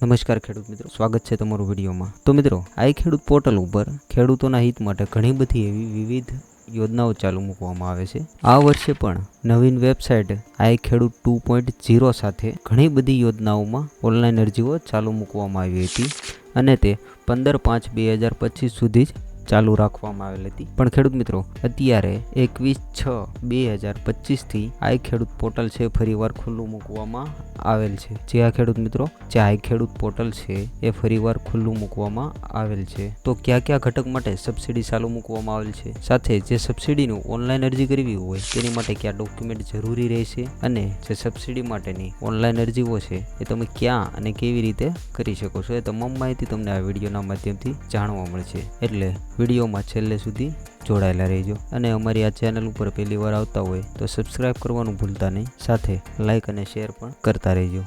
નમસ્કાર ખેડૂત મિત્રો, સ્વાગત છે તમારું વિડીયોમાં. તો મિત્રો, આઈ ખેડૂત પોર્ટલ ઉપર ખેડૂતોના હિત માટે ઘણી બધી એવી વિવિધ યોજનાઓ ચાલુ મૂકવામાં આવે છે. આ વર્ષે પણ નવીન વેબસાઇટ આઈ ખેડૂત ટુ પોઈન્ટ ઝીરો સાથે ઘણી બધી યોજનાઓમાં ઓનલાઈન અરજીઓ ચાલુ મૂકવામાં આવી હતી અને તે પંદર પાંચ બે હજાર પચીસ સુધી જ ચાલુ રાખવામાં આવેલ હતી. પણ ખેડૂત મિત્રો, અત્યારે એકવીસ છ બે હજાર પચીસથી આઈ ખેડૂત પોર્ટલ છે ફરીવાર ખુલ્લું મૂકવામાં આવેલ છે. જે આ ખેડૂત મિત્રો, જે આઈ ખેડૂત પોર્ટલ છે એ ફરીવાર ખુલ્લું મૂકવામાં આવેલ છે. તો કયા કયા ઘટક માટે સબસિડી ચાલુ મૂકવામાં આવેલ છે? સાથે જે સબસિડીનું ઓનલાઈન અરજી કરવી હોય તેની માટે કયા ડોક્યુમેન્ટ જરૂરી રહેશે અને જે સબસિડી માટેની ઓનલાઈન અરજીઓ છે એ તમે ક્યાં અને કેવી રીતે કરી શકો છો એ તમામ માહિતી તમને આ વિડીયોના માધ્યમથી જાણવા મળશે. એટલે વિડીયોમાં છેલ્લે સુધી જોડાયેલા રહેજો અને અમારી આ ચેનલ ઉપર પહેલી વાર આવતા હોય તો સબસ્ક્રાઈબ કરવાનું ભૂલતા નહીં. સાથે લાઇક અને શેર પણ કરતા રહેજો.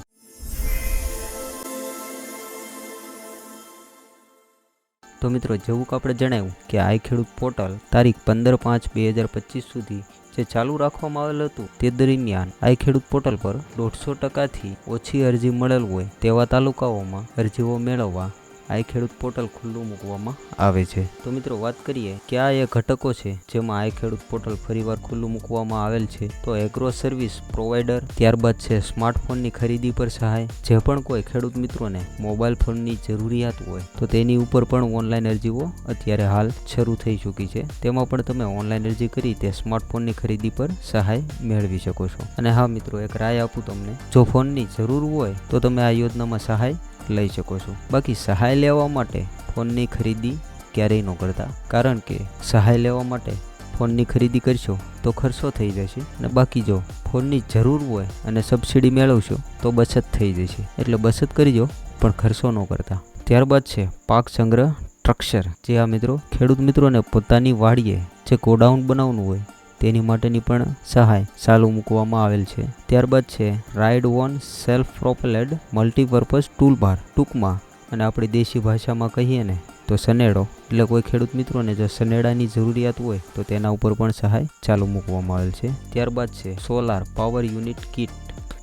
તો મિત્રો, જેવું કે આપણે જણાવ્યું કે આઈ ખેડૂત પોર્ટલ તારીખ પંદર પાંચ બે હજાર પચીસ સુધી જે ચાલુ રાખવામાં આવેલ હતું, તે દરમિયાન આઈ ખેડૂત પોર્ટલ પર દોઢસો ટકાથી ઓછી અરજી મળેલ હોય તેવા તાલુકાઓમાં અરજીઓ મેળવવા આઈ ખેડૂત પોર્ટલ ખુલ્લું મૂકવામાં આવે છે. તો મિત્રો વાત કરીએ કે આ એ ઘટકો છે જેમાં આઈ ખેડૂત પોર્ટલ ફરીવાર ખુલ્લું મૂકવામાં આવેલ છે. તો એગ્રો સર્વિસ પ્રોવાઈડર ત્યારબાદ છે સ્માર્ટફોનની ખરીદી પર સહાય. જે પણ કોઈ ખેડૂત મિત્રોને મોબાઈલ ફોનની જરૂરિયાત હોય, તો તેની ઉપર પણ ઓનલાઈન અરજીઓ અત્યારે હાલ શરૂ થઈ ચૂકી છે. તેમાં પણ તમે ઓનલાઈન અરજી કરી તે સ્માર્ટફોનની ખરીદી પર સહાય મેળવી શકો છો. અને હા મિત્રો, એક રાય આપું તમને. જો ફોનની જરૂર હોય, તો તમે આ યોજનામાં સહાય લઈ શકો છો. બાકી સહાય લેવા માટે ફોનની ખરીદી ક્યારેય ન કરતા. કારણ કે સહાય લેવા માટે ફોનની ખરીદી કરશો તો ખર્ચો થઈ જશે અને બાકી જો ફોનની જરૂર હોય અને સબસિડી મેળવશો તો બચત થઈ જશે. એટલે બચત કરજો પણ ખર્ચો ન કરતા. ત્યારબાદ છે પાક સંગ્રહ સ્ટ્રક્ચર જે આ મિત્રો ખેડૂત મિત્રોને પોતાની વાડીએ જે ગોડાઉન બનાવવાનું હોય તેની માટેની પણ સહાય ચાલુ મૂકવામાં આવેલ છે. ત્યારબાદ છે ride on self propelled multipurpose tool bar ટૂંકમાં. અને આપણી દેશી ભાષામાં કહીએ ને, તો સનેડો. એટલે કોઈ ખેડૂત મિત્રોને જો સનેડાની જરૂરિયાત હોય, તો તેના ઉપર પણ સહાય ચાલુ મૂકવામાં આવેલ છે. ત્યારબાદ છે સોલાર પાવર યુનિટ કિટ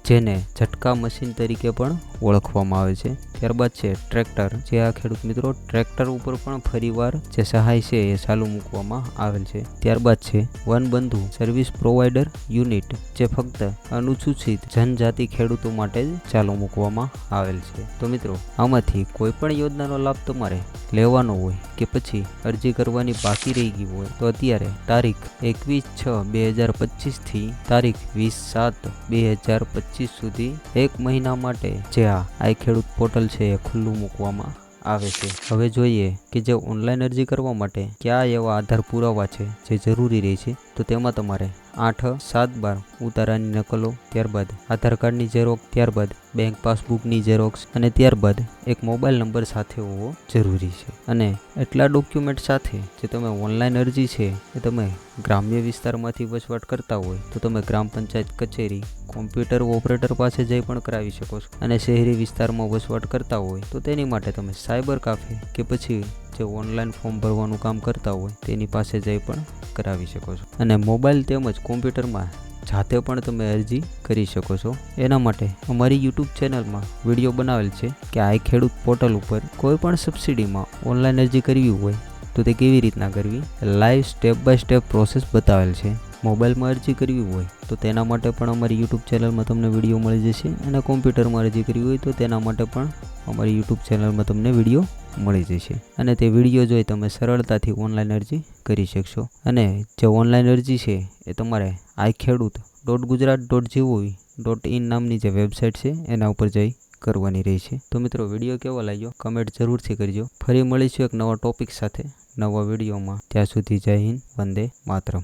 જેને ઝટકા મશીન તરીકે પણ ઓળખવામાં આવે છે. ત્યારબાદ છે ટ્રેક્ટર. જે આ ખેડૂત મિત્રો ટ્રેક્ટર ઉપર પણ ફરીવાર જે સહાય છે એ ચાલુ મૂકવામાં આવેલ છે. ત્યારબાદ છે વનબંધુ સર્વિસ પ્રોવાઈડર યુનિટ, જે ફક્ત અનુસૂચિત જનજાતિ ખેડૂતો માટે જ ચાલુ મૂકવામાં આવેલ છે. તો મિત્રો, આમાંથી કોઈ પણ યોજનાનો લાભ તમારે લેવાનો હોય કે પછી અરજી કરવાની બાકી રહી ગઈ હોય, તો અત્યારે તારીખ એકવીસ છ બે હજાર પચીસથી તારીખ વીસ સાત બે હજાર પચીસ સુધી એક મહિના માટે જે આ આઈ ખેડૂત પોર્ટલ છે એ ખુલ્લું મૂકવામાં આવે છે. હવે જોઈએ કે જે ઓનલાઈન અરજી કરવા માટે કયા એવા આધાર પુરાવા છે જે જરૂરી રહે છે. તો તેમાં તમારે આઠ, સાત, બાર ઉતારાની નકલો, ત્યારબાદ આધાર કાર્ડની ઝેરોક્ષ ત્યારબાદ બેંક પાસબુકની ઝેરોક્ષ અને ત્યારબાદ એક મોબાઈલ નંબર સાથે હોવો જરૂરી છે. અને એટલા ડોક્યુમેન્ટ સાથે જે તમે ઓનલાઈન અરજી છે, એ તમે ગ્રામ્ય વિસ્તારમાંથી વસવાટ કરતા હોય, તો તમે ગ્રામ પંચાયત કચેરી કોમ્પ્યુટર ઓપરેટર પાસે જઈ પણ કરાવી શકો છો. અને શહેરી વિસ્તારમાં વસવાટ કરતા હોય, તો તેની માટે તમે સાયબર કાફે કે પછી જે ઓનલાઈન ફોર્મ ભરવાનું કામ કરતા હોય તેની પાસે જઈ પણ કરાવી શકો છો. અને મોબાઈલ તેમજ કોમ્પ્યુટરમાં જાતે પણ તમે અરજી કરી શકો છો. એના માટે અમારી યુટ્યુબ ચેનલમાં વીડિયો બનાવેલ છે કે આ ખેડૂત પોર્ટલ ઉપર કોઈ પણ સબસિડીમાં ઓનલાઈન અરજી કરવી હોય તો તે કેવી રીતના કરવી? Live step by step process બતાવેલ છે. મોબાઈલમાં અરજી કરવી હોય તો તેના માટે પણ અમારી યુટ્યુબ ચેનલમાં તમને વીડિયો મળી જશે અને કોમ્પ્યુટરમાં અરજી કરવી હોય તો તેના માટે પણ અમારી યુટ્યુબ ચેનલમાં તમને વીડિયો મળી જશે. અને તે વીડિયો જોઈ તમે સરળતાથી ઓનલાઈન અરજી કરી શકશો. અને જે ઓનલાઈન અરજી છે, એ તમારે I Khedut dot Gujarat dot GOV dot in નામની જે વેબસાઇટ છે, એના ઉપર જઈ કરવાની રહેશે. તો મિત્રો વીડિયો કેવો લાગ્યો? કમેન્ટ જરૂરથી કરજો. ફરી મળીશું એક નવા ટોપિક સાથે નવા વિડીયોમાં ત્યાં સુધી જય હિન્દ, વંદે માતરમ.